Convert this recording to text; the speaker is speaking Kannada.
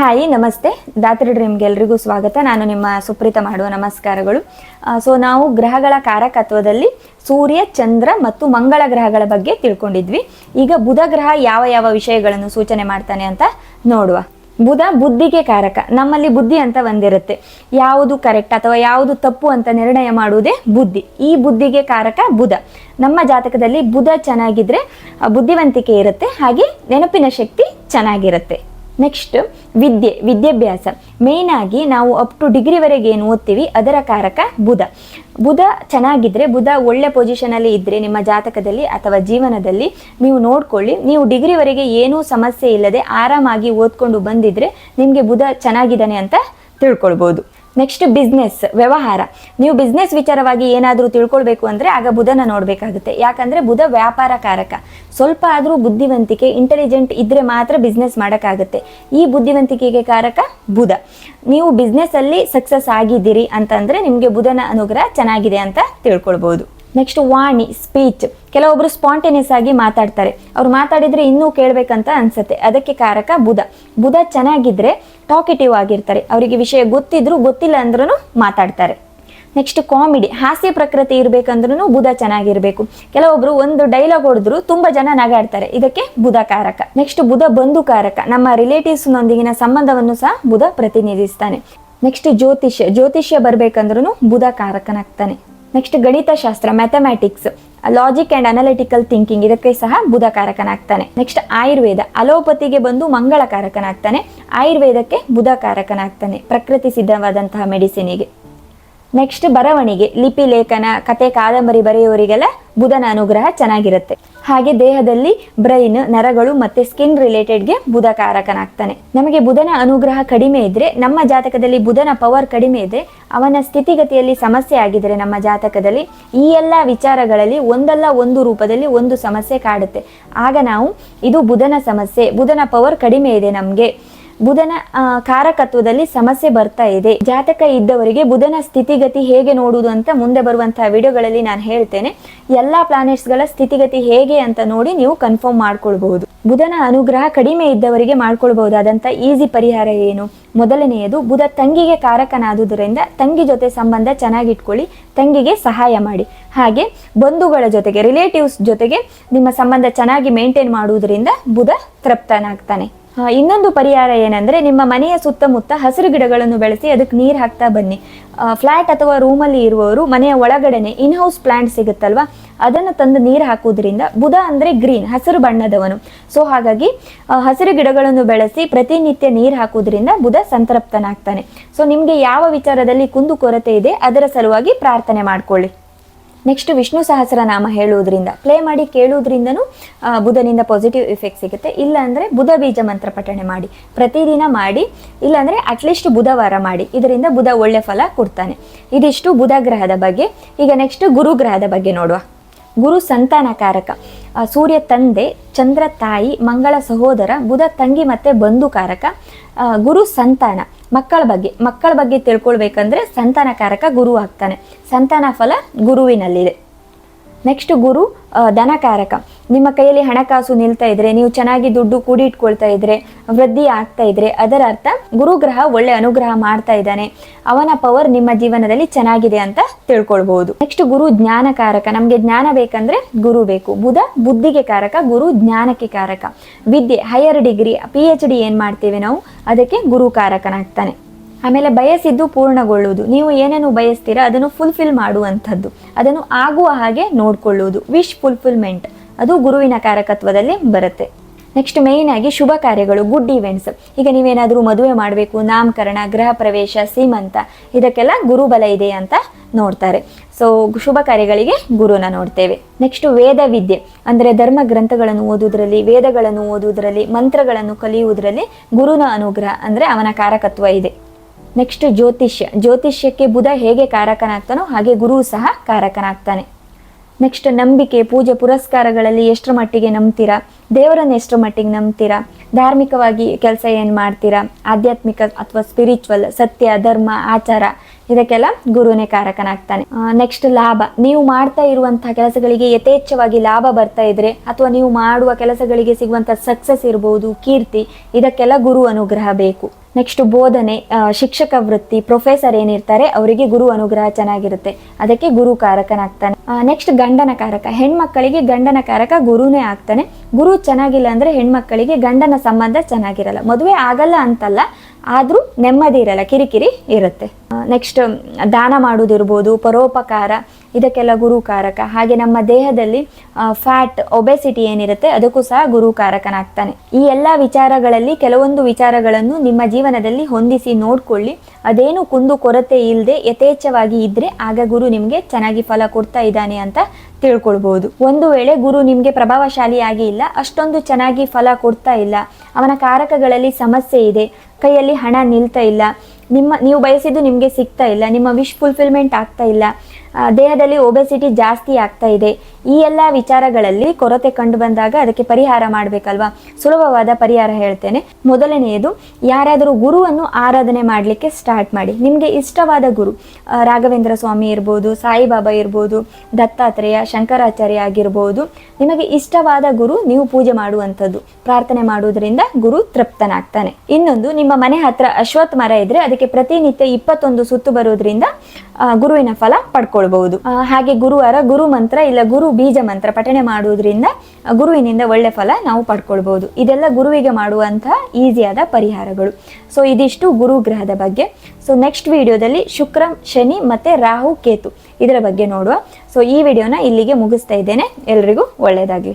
ಹಾಯ್ ನಮಸ್ತೆ. ದಾತ್ರಿ ಡ್ರೀಮ್ಗೆ ಎಲ್ರಿಗೂ ಸ್ವಾಗತ. ನಾನು ನಿಮ್ಮ ಸುಪ್ರೀತ ಮಾಡುವ ನಮಸ್ಕಾರಗಳು. ಸೊ ನಾವು ಗ್ರಹಗಳ ಕಾರಕತ್ವದಲ್ಲಿ ಸೂರ್ಯ, ಚಂದ್ರ ಮತ್ತು ಮಂಗಳ ಗ್ರಹಗಳ ಬಗ್ಗೆ ತಿಳ್ಕೊಂಡಿದ್ವಿ. ಈಗ ಬುಧ ಗ್ರಹ ಯಾವ ಯಾವ ವಿಷಯಗಳನ್ನು ಸೂಚನೆ ಮಾಡ್ತಾನೆ ಅಂತ ನೋಡುವ. ಬುಧ ಬುದ್ಧಿಗೆ ಕಾರಕ. ನಮ್ಮಲ್ಲಿ ಬುದ್ಧಿ ಅಂತ ಒಂದಿರುತ್ತೆ. ಯಾವುದು ಕರೆಕ್ಟ್ ಅಥವಾ ಯಾವುದು ತಪ್ಪು ಅಂತ ನಿರ್ಣಯ ಮಾಡುವುದೇ ಬುದ್ಧಿ. ಈ ಬುದ್ಧಿಗೆ ಕಾರಕ ಬುಧ. ನಮ್ಮ ಜಾತಕದಲ್ಲಿ ಬುಧ ಚೆನ್ನಾಗಿದ್ರೆ ಬುದ್ಧಿವಂತಿಕೆ ಇರುತ್ತೆ. ಹಾಗೆ ನೆನಪಿನ ಶಕ್ತಿ ಚೆನ್ನಾಗಿರುತ್ತೆ. ನೆಕ್ಸ್ಟ್ ವಿದ್ಯೆ, ವಿದ್ಯಾಭ್ಯಾಸ. ಮೇನ್ ಆಗಿ ನಾವು ಅಪ್ ಟು ಡಿಗ್ರಿವರೆಗೆ ಏನು ಓದ್ತೀವಿ? ಅದರ ಕಾರಕ ಬುಧ. ಬುಧ ಚೆನ್ನಾಗಿದ್ರೆ, ಬುಧ ಒಳ್ಳೆ ಪೊಸಿಷನಲ್ಲಿ ಇದ್ದರೆ ನಿಮ್ಮ ಜಾತಕದಲ್ಲಿ ಅಥವಾ ಜೀವನದಲ್ಲಿ ನೀವು ನೋಡ್ಕೊಳ್ಳಿ. ನೀವು ಡಿಗ್ರಿವರೆಗೆ ಏನೂ ಸಮಸ್ಯೆ ಇಲ್ಲದೆ ಆರಾಮಾಗಿ ಓದ್ಕೊಂಡು ಬಂದಿದ್ರೆ ನಿಮಗೆ ಬುಧ ಚೆನ್ನಾಗಿದ್ದಾನೆ ಅಂತ ತಿಳ್ಕೊಳ್ಬೋದು. ನೆಕ್ಸ್ಟ್ ಬಿಸ್ನೆಸ್ ವ್ಯವಹಾರ. ನೀವು ಬಿಸ್ನೆಸ್ ವಿಚಾರವಾಗಿ ಏನಾದರೂ ತಿಳ್ಕೊಳ್ಬೇಕು ಅಂದರೆ ಆಗ ಬುಧನ ನೋಡಬೇಕಾಗುತ್ತೆ. ಯಾಕಂದರೆ ಬುಧ ವ್ಯಾಪಾರ ಕಾರಕ ಸ್ವಲ್ಪ ಆದರೂ ಬುದ್ಧಿವಂತಿಕೆ ಇಂಟೆಲಿಜೆಂಟ್ ಇದ್ದರೆ ಮಾತ್ರ ಬಿಸ್ನೆಸ್ ಮಾಡೋಕ್ಕಾಗುತ್ತೆ. ಈ ಬುದ್ಧಿವಂತಿಕೆಗೆ ಕಾರಕ ಬುಧ. ನೀವು ಬಿಸ್ನೆಸ್ಸಲ್ಲಿ ಸಕ್ಸಸ್ ಆಗಿದ್ದೀರಿ ಅಂತಂದರೆ ನಿಮಗೆ ಬುಧನ ಅನುಗ್ರಹ ಚೆನ್ನಾಗಿದೆ ಅಂತ ತಿಳ್ಕೊಳ್ಬೋದು. ನೆಕ್ಸ್ಟ್ ವಾಣಿ ಸ್ಪೀಚ್ ಕೆಲವೊಬ್ರು ಸ್ಪಾಂಟೇನಿಯಸ್ ಆಗಿ ಮಾತಾಡ್ತಾರೆ. ಅವ್ರು ಮಾತಾಡಿದ್ರೆ ಇನ್ನೂ ಕೇಳಬೇಕಂತ ಅನ್ಸುತ್ತೆ. ಅದಕ್ಕೆ ಕಾರಕ ಬುಧ. ಬುಧ ಚೆನ್ನಾಗಿದ್ರೆ ಟಾಕಿಟಿವ್ ಆಗಿರ್ತಾರೆ. ಅವರಿಗೆ ವಿಷಯ ಗೊತ್ತಿದ್ರು ಗೊತ್ತಿಲ್ಲ ಅಂದ್ರೂ ಮಾತಾಡ್ತಾರೆ. ನೆಕ್ಸ್ಟ್ ಕಾಮಿಡಿ ಹಾಸ್ಯ ಪ್ರಕೃತಿ ಇರಬೇಕಂದ್ರೂ ಬುಧ ಚೆನ್ನಾಗಿರ್ಬೇಕು. ಕೆಲವೊಬ್ರು ಒಂದು ಡೈಲಾಗ್ ಹೊಡೆದ್ರು ತುಂಬ ಜನ ನಗಾಡ್ತಾರೆ. ಇದಕ್ಕೆ ಬುಧ ಕಾರಕ. ನೆಕ್ಸ್ಟ್ ಬುಧ ಬಂಧು ಕಾರಕ. ನಮ್ಮ ರಿಲೇಟಿವ್ಸ್ನೊಂದಿಗಿನ ಸಂಬಂಧವನ್ನು ಸಹ ಬುಧ ಪ್ರತಿನಿಧಿಸ್ತಾನೆ. ನೆಕ್ಸ್ಟ್ ಜ್ಯೋತಿಷ್ಯ. ಜ್ಯೋತಿಷ್ಯ ಬರ್ಬೇಕಂದ್ರೂ ಬುಧ ಕಾರಕನಾಗ್ತಾನೆ. Next ಗಣಿತಶಾಸ್ತ್ರ mathematics logic and analytical thinking ಇದಕ್ಕೆ ಸಹ ಬುಧ ಕಾರಕನಾಗ್ತಾನೆ ನೆಕ್ಸ್ಟ್ ಆಯುರ್ವೇದ, ಅಲೋಪತಿಗೆ ಬಂದು ಮಂಗಳ ಕಾರಕನಾಗ್ತಾನೆ ಆಯುರ್ವೇದಕ್ಕೆ ಬುಧ ಕಾರಕನಾಗ್ತಾನೆ ಪ್ರಕೃತಿ ಸಿದ್ಧವಾದಂತಹ ಮೆಡಿಸಿನಿಗೆ ನೆಕ್ಸ್ಟ್ ಬರವಣಿಗೆ, ಲಿಪಿ ಲೇಖನ, ಕತೆ, ಕಾದಂಬರಿ ಬರೆಯುವವರಿಗೆಲ್ಲ ಬುಧನ ಅನುಗ್ರಹ ಚೆನ್ನಾಗಿರುತ್ತೆ. ಹಾಗೆ ದೇಹದಲ್ಲಿ ಬ್ರೈನ್ ನರಗಳು ಮತ್ತೆ ಸ್ಕಿನ್ ರಿಲೇಟೆಡ್ಗೆ ಬುಧ ಕಾರಕನಾಗ್ತಾನೆ ನಮಗೆ ಬುಧನ ಅನುಗ್ರಹ ಕಡಿಮೆ ಇದ್ರೆ, ನಮ್ಮ ಜಾತಕದಲ್ಲಿ ಬುಧನ ಪವರ್ ಕಡಿಮೆ ಇದೆ ಅವನ ಸ್ಥಿತಿಗತಿಯಲ್ಲಿ ಸಮಸ್ಯೆ ಆಗಿದ್ರೆ ನಮ್ಮ ಜಾತಕದಲ್ಲಿ ಈ ಎಲ್ಲ ವಿಚಾರಗಳಲ್ಲಿ ಒಂದಲ್ಲ ಒಂದು ರೂಪದಲ್ಲಿ ಒಂದು ಸಮಸ್ಯೆ ಕಾಡುತ್ತೆ. ಆಗ ನಾವು, ಇದು ಬುಧನ ಸಮಸ್ಯೆ, ಬುಧನ ಪವರ್ ಕಡಿಮೆ ಇದೆ ನಮಗೆ. ಬುಧನ ಕಾರಕತ್ವದಲ್ಲಿ ಸಮಸ್ಯೆ ಬರ್ತಾ ಇದೆ. ಜಾತಕ ಇದ್ದವರಿಗೆ ಬುಧನ ಸ್ಥಿತಿಗತಿ ಹೇಗೆ ನೋಡುವುದು ಅಂತ ಮುಂದೆ ಬರುವಂತಹ ವಿಡಿಯೋಗಳಲ್ಲಿ ನಾನು ಹೇಳ್ತೇನೆ. ಎಲ್ಲಾ ಪ್ಲಾನೆಟ್ಸ್ಗಳ ಸ್ಥಿತಿಗತಿ ಹೇಗೆ ಅಂತ ನೋಡಿ ನೀವು ಕನ್ಫರ್ಮ್ ಮಾಡ್ಕೊಳ್ಬಹುದು. ಬುಧನ ಅನುಗ್ರಹ ಕಡಿಮೆ ಇದ್ದವರಿಗೆ ಮಾಡ್ಕೊಳ್ಬಹುದಾದಂತ ಈಸಿ ಪರಿಹಾರ ಏನು? ಮೊದಲನೆಯದು, ಬುಧ ತಂಗಿಗೆ ಕಾರಕನಾದುದರಿಂದ ತಂಗಿ ಜೊತೆ ಸಂಬಂಧ ಚೆನ್ನಾಗಿಟ್ಕೊಳ್ಳಿ, ತಂಗಿಗೆ ಸಹಾಯ ಮಾಡಿ. ಹಾಗೆ ಬಂಧುಗಳ ಜೊತೆಗೆ ರಿಲೇಟಿವ್ಸ್ ಜೊತೆಗೆ ನಿಮ್ಮ ಸಂಬಂಧ ಚೆನ್ನಾಗಿ ಮೇಂಟೈನ್ ಮಾಡುವುದರಿಂದ ಬುಧ ತೃಪ್ತನಾಗ್ತಾನೆ. ಇನ್ನೊಂದು ಪರಿಹಾರ ಏನಂದ್ರೆ ನಿಮ್ಮ ಮನೆಯ ಸುತ್ತಮುತ್ತ ಹಸಿರು ಗಿಡಗಳನ್ನು ಬೆಳೆಸಿ ಅದಕ್ಕೆ ನೀರು ಹಾಕ್ತಾ ಬನ್ನಿ. ಫ್ಲಾಟ್ ಅಥವಾ ರೂಮಲ್ಲಿ ಇರುವವರು ಮನೆಯ ಒಳಗಡೆನೆ ಇನ್ ಹೌಸ್ ಪ್ಲಾಂಟ್ ಸಿಗುತ್ತಲ್ವಾ? ಅದನ್ನು ತಂದು ನೀರು ಹಾಕುವುದರಿಂದ ಬುಧ ಅಂದರೆ ಗ್ರೀನ್ ಹಸಿರು ಬಣ್ಣದವನು. ಸೊ ಹಾಗಾಗಿ ಹಸಿರು ಗಿಡಗಳನ್ನು ಬೆಳೆಸಿ ಪ್ರತಿನಿತ್ಯ ನೀರು ಹಾಕುವುದರಿಂದ ಬುಧ ಸಂತೃಪ್ತನಾಗ್ತಾನೆ. ಸೊ ನಿಮಗೆ ಯಾವ ವಿಚಾರದಲ್ಲಿ ಕುಂದು ಕೊರತೆ ಇದೆ ಅದರ ಸಲುವಾಗಿ ಪ್ರಾರ್ಥನೆ ಮಾಡ್ಕೊಳ್ಳಿ. ನೆಕ್ಸ್ಟ್ ವಿಷ್ಣು ಸಹಸ್ರನಾಮ ಹೇಳುವುದರಿಂದ ಪ್ಲೇ ಮಾಡಿ ಕೇಳುವುದರಿಂದನೂ ಬುಧನಿಂದ ಪಾಸಿಟಿವ್ ಇಫೆಕ್ಟ್ ಸಿಗುತ್ತೆ. ಇಲ್ಲಾಂದರೆ ಬುಧ ಬೀಜ ಮಂತ್ರ ಪಠಣೆ ಮಾಡಿ, ಪ್ರತಿದಿನ ಮಾಡಿ, ಇಲ್ಲಾಂದರೆ ಅಟ್ಲೀಸ್ಟ್ ಬುಧವಾರ ಮಾಡಿ, ಇದರಿಂದ ಬುಧ ಒಳ್ಳೆ ಫಲ ಕೊಡ್ತಾನೆ. ಇದಿಷ್ಟು ಬುಧ ಗ್ರಹದ ಬಗ್ಗೆ. ಈಗ ನೆಕ್ಸ್ಟ್ ಗುರು ಗ್ರಹದ ಬಗ್ಗೆ ನೋಡುವ. ಗುರು ಸಂತಾನಕಾರಕ. ಸೂರ್ಯ ತಂದೆ, ಚಂದ್ರ ತಾಯಿ, ಮಂಗಳ ಸಹೋದರ, ಬುಧ ತಂಗಿ ಮತ್ತೆ ಬಂಧುಕಾರಕ. ಕಾರಕ ಗುರು ಸಂತಾನ. ಮಕ್ಕಳ ಬಗ್ಗೆ ಮಕ್ಕಳ ಬಗ್ಗೆ ತಿಳ್ಕೊಳ್ಬೇಕಂದ್ರೆ ಸಂತಾನಕಾರಕ ಗುರು ಆಗ್ತಾನೆ. ಸಂತಾನ ಫಲ ಗುರುವಿನಲ್ಲಿದೆ. ನೆಕ್ಸ್ಟ್ ಗುರು ಧನಕಾರಕ. ನಿಮ್ಮ ಕೈಯಲ್ಲಿ ಹಣಕಾಸು ನಿಲ್ತಾ ಇದ್ರೆ, ನೀವು ಚೆನ್ನಾಗಿ ದುಡ್ಡು ಕೂಡಿ ಇಟ್ಕೊಳ್ತಾ ಇದ್ರೆ, ವೃದ್ಧಿ ಆಗ್ತಾ ಇದ್ರೆ, ಅದರ ಅರ್ಥ ಗುರು ಗ್ರಹ ಒಳ್ಳೆ ಅನುಗ್ರಹ ಮಾಡ್ತಾ ಇದ್ದಾನೆ. ಅವನ ಪವರ್ ನಿಮ್ಮ ಜೀವನದಲ್ಲಿ ಚೆನ್ನಾಗಿದೆ ಅಂತ ತಿಳ್ಕೊಳ್ಬಹುದು ನೆಕ್ಸ್ಟ್ ಗುರು ಜ್ಞಾನಕಾರಕ. ನಮಗೆ ಜ್ಞಾನ ಬೇಕಂದ್ರೆ ಗುರು ಬೇಕು. ಬುಧ ಬುದ್ಧಿಗೆ ಕಾರಕ, ಗುರು ಜ್ಞಾನಕ್ಕೆ ಕಾರಕ. ವಿದ್ಯೆ higher degree P H D ಏನ್ ಮಾಡ್ತೇವೆ ನಾವು? ಅದಕ್ಕೆ ಗುರು ಕಾರಕನಾಗ್ತಾನೆ ಆಮೇಲೆ ಬಯಸಿದ್ದು ಪೂರ್ಣಗೊಳ್ಳುವುದು. ನೀವು ಏನೇನು ಬಯಸ್ತೀರಾ ಅದನ್ನು ಫುಲ್ಫಿಲ್ ಮಾಡುವಂಥದ್ದು. ಅದನ್ನು ಆಗುವ ಹಾಗೆ ನೋಡಿಕೊಳ್ಳುವುದು. ವಿಶ್ ಫುಲ್ಫಿಲ್ಮೆಂಟ್ ಅದು ಗುರುವಿನ ಕಾರಕತ್ವದಲ್ಲಿ ಬರುತ್ತೆ. ನೆಕ್ಸ್ಟ್ ಮೇಯ್ನ್ ಆಗಿ ಶುಭ ಕಾರ್ಯಗಳು ಗುಡ್ ಈವೆಂಟ್ಸ್ ಈಗ ನೀವೇನಾದರೂ ಮದುವೆ ಮಾಡಬೇಕು, ನಾಮಕರಣ, ಗೃಹ ಪ್ರವೇಶ, ಸೀಮಂತ, ಇದಕ್ಕೆಲ್ಲ ಗುರುಬಲ ಇದೆ ಅಂತ ನೋಡ್ತಾರೆ. ಸೊ ಶುಭ ಕಾರ್ಯಗಳಿಗೆ ಗುರುನ ನೋಡ್ತೇವೆ. ನೆಕ್ಸ್ಟ್ ವೇದ ವಿದ್ಯೆ. ಅಂದರೆ ಧರ್ಮ ಗ್ರಂಥಗಳನ್ನು ಓದುವುದರಲ್ಲಿ, ವೇದಗಳನ್ನು ಓದುವುದರಲ್ಲಿ, ಮಂತ್ರಗಳನ್ನು ಕಲಿಯುವುದರಲ್ಲಿ ಗುರುನ ಅನುಗ್ರಹ, ಅಂದರೆ ಅವನ ಕಾರಕತ್ವ ಇದೆ. ನೆಕ್ಸ್ಟ್ ಜ್ಯೋತಿಷ್ಯ. ಜ್ಯೋತಿಷ್ಯಕ್ಕೆ ಬುಧ ಹೇಗೆ ಕಾರಕನಾಗ್ತಾನೋ ಹಾಗೆ ಗುರು ಸಹ ಕಾರಕನಾಗ್ತಾನೆ. ನೆಕ್ಸ್ಟ್ ನಂಬಿಕೆ, ಪೂಜೆ, ಪುರಸ್ಕಾರಗಳಲ್ಲಿ ಎಷ್ಟರ ಮಟ್ಟಿಗೆ ನಂಬ್ತೀರಾ? ದೇವರನ್ನು ಎಷ್ಟರ ಮಟ್ಟಿಗೆ ನಂಬ್ತೀರಾ? ಧಾರ್ಮಿಕವಾಗಿ ಕೆಲಸ ಏನು ಮಾಡ್ತೀರಾ? ಆಧ್ಯಾತ್ಮಿಕ ಅಥವಾ ಸ್ಪಿರಿಚುವಲ್ ಸತ್ಯ, ಧರ್ಮ, ಆಚಾರ ಇದಕ್ಕೆಲ್ಲ ಗುರುನೇ ಕಾರಕನಾಗ್ತಾನೆ. ನೆಕ್ಸ್ಟ್ ಲಾಭ. ನೀವು ಮಾಡ್ತಾ ಇರುವಂತಹ ಕೆಲಸಗಳಿಗೆ ಯಥೇಚ್ಛವಾಗಿ ಲಾಭ ಬರ್ತಾ ಇದ್ರೆ ಅಥವಾ ನೀವು ಮಾಡುವ ಕೆಲಸಗಳಿಗೆ ಸಿಗುವಂತಹ ಸಕ್ಸಸ್ ಇರಬಹುದು ಕೀರ್ತಿ, ಇದಕ್ಕೆಲ್ಲ ಗುರು ಅನುಗ್ರಹ ಬೇಕು. ನೆಕ್ಸ್ಟ್ ಬೋಧನೆ ಶಿಕ್ಷಕ ವೃತ್ತಿ ಪ್ರೊಫೆಸರ್ ಏನಿರ್ತಾರೆ ಅವರಿಗೆ ಗುರು ಅನುಗ್ರಹ ಚೆನ್ನಾಗಿರುತ್ತೆ. ಅದಕ್ಕೆ ಗುರು ಕಾರಕನಾಗ್ತಾನೆ. ನೆಕ್ಸ್ಟ್ ಗಂಡನ ಕಾರಕ. ಹೆಣ್ಮಕ್ಕಳಿಗೆ ಗಂಡನ ಕಾರಕ ಗುರುನೇ ಆಗ್ತಾನೆ. ಗುರು ಚೆನ್ನಾಗಿಲ್ಲ ಅಂದ್ರೆ ಹೆಣ್ಮಕ್ಕಳಿಗೆ ಗಂಡನ ಸಂಬಂಧ ಚೆನ್ನಾಗಿರಲ್ಲ. ಮದುವೆ ಆಗಲ್ಲ ಅಂತಲ್ಲ ಆದ್ರೂ ನೆಮ್ಮದಿ ಇರಲ್ಲ, ಕಿರಿಕಿರಿ ಇರುತ್ತೆ. ನೆಕ್ಸ್ಟ್ ದಾನ ಮಾಡೋದಿರ್ಬೋದು ಪರೋಪಕಾರ, ಇದಕ್ಕೆಲ್ಲ ಗುರುಕಾರಕ. ಹಾಗೆ ನಮ್ಮ ದೇಹದಲ್ಲಿ ಫ್ಯಾಟ್ ಒಬೆಸಿಟಿ ಏನಿರುತ್ತೆ, ಅದಕ್ಕೂ ಸಹ ಗುರುಕಾರಕನಾಗ್ತಾನೆ. ಈ ಎಲ್ಲ ವಿಚಾರಗಳಲ್ಲಿ ಕೆಲವೊಂದು ವಿಚಾರಗಳನ್ನು ನಿಮ್ಮ ಜೀವನದಲ್ಲಿ ಹೊಂದಿಸಿ ನೋಡಿಕೊಳ್ಳಿ. ಅದೇನು ಕುಂದು ಕೊರತೆ ಇಲ್ಲದೆ ಯಥೇಚ್ಛವಾಗಿ ಇದ್ದರೆ ಆಗ ಗುರು ನಿಮಗೆ ಚೆನ್ನಾಗಿ ಫಲ ಕೊಡ್ತಾ ಇದ್ದಾನೆ ಅಂತ ತಿಳ್ಕೊಳ್ಬೋದು. ಒಂದು ವೇಳೆ ಗುರು ನಿಮಗೆ ಪ್ರಭಾವಶಾಲಿಯಾಗಿ ಇಲ್ಲ, ಅಷ್ಟೊಂದು ಚೆನ್ನಾಗಿ ಫಲ ಕೊಡ್ತಾ ಇಲ್ಲ, ಅವನ ಕಾರಕಗಳಲ್ಲಿ ಸಮಸ್ಯೆ ಇದೆ ಕೈಯಲ್ಲಿ ಹಣ ನಿಲ್ತಾ ಇಲ್ಲ. ನಿಮ್ಮ, ನೀವು ಬಯಸಿದ್ದು ನಿಮಗೆ ಸಿಗ್ತಾ ಇಲ್ಲ. ನಿಮ್ಮ ವಿಶ್ ಫುಲ್ಫಿಲ್ಮೆಂಟ್ ಆಗ್ತಾ ಇಲ್ಲ. ದೇಹದಲ್ಲಿ ಒಬೆಸಿಟಿ ಜಾಸ್ತಿ ಆಗ್ತಾ ಇದೆ. ಈ ಎಲ್ಲ ವಿಚಾರಗಳಲ್ಲಿ ಕೊರತೆ ಕಂಡು ಬಂದಾಗ ಅದಕ್ಕೆ ಪರಿಹಾರ ಮಾಡಬೇಕಲ್ವಾ? ಸುಲಭವಾದ ಪರಿಹಾರ ಹೇಳ್ತೇನೆ. ಮೊದಲನೆಯದು ಯಾರಾದರೂ ಗುರುವನ್ನು ಆರಾಧನೆ ಮಾಡಲಿಕ್ಕೆ ಸ್ಟಾರ್ಟ್ ಮಾಡಿ. ನಿಮಗೆ ಇಷ್ಟವಾದ ಗುರು ರಾಘವೇಂದ್ರ ಸ್ವಾಮಿ ಇರ್ಬೋದು ಸಾಯಿಬಾಬಾ ಇರ್ಬೋದು ದತ್ತಾತ್ರೇಯ ಶಂಕರಾಚಾರ್ಯ ಆಗಿರ್ಬೋದು ನಿಮಗೆ ಇಷ್ಟವಾದ ಗುರು ನೀವು ಪೂಜೆ ಮಾಡುವಂಥದ್ದು. ಪ್ರಾರ್ಥನೆ ಮಾಡುವುದರಿಂದ ಗುರು ತೃಪ್ತನಾಗ್ತಾನೆ. ಇನ್ನೊಂದು ನಿಮ್ಮ ಮನೆ ಹತ್ರ ಅಶ್ವತ್ ಮರ ಇದ್ರೆ ಅದಕ್ಕೆ ಪ್ರತಿನಿತ್ಯ ಇಪ್ಪತ್ತೊಂದು ಸುತ್ತು ಬರೋದ್ರಿಂದ ಆ, ಗುರುವಿನ ಫಲ ಪಡ್ಕೊಳ್ಬಹುದು. ಹಾಗೆ ಗುರುವಾರ ಗುರು ಮಂತ್ರ ಇಲ್ಲ ಗುರು ಬೀಜ ಮಂತ್ರ ಪಠಣೆ ಮಾಡುವುದರಿಂದ ಗುರುವಿನಿಂದ ಒಳ್ಳೆ ಫಲ ನಾವು ಪಡ್ಕೊಳ್ಬಹುದು ಇದೆಲ್ಲ ಗುರುವಿಗೆ ಮಾಡುವಂತಹ ಈಸಿಯಾದ ಪರಿಹಾರಗಳು. ಸೊ ಇದಿಷ್ಟು ಗುರು ಗ್ರಹದ ಬಗ್ಗೆ. ಸೊ ನೆಕ್ಸ್ಟ್ ವಿಡಿಯೋದಲ್ಲಿ ಶುಕ್ರ, ಶನಿ ಮತ್ತೆ ರಾಹು, ಕೇತು ಇದರ ಬಗ್ಗೆ ನೋಡುವ. ಸೊ ಈ ವಿಡಿಯೋನ ಇಲ್ಲಿಗೆ ಮುಗಿಸ್ತಾ ಇದ್ದೇನೆ. ಎಲ್ರಿಗೂ ಒಳ್ಳೆಯದಾಗಲಿ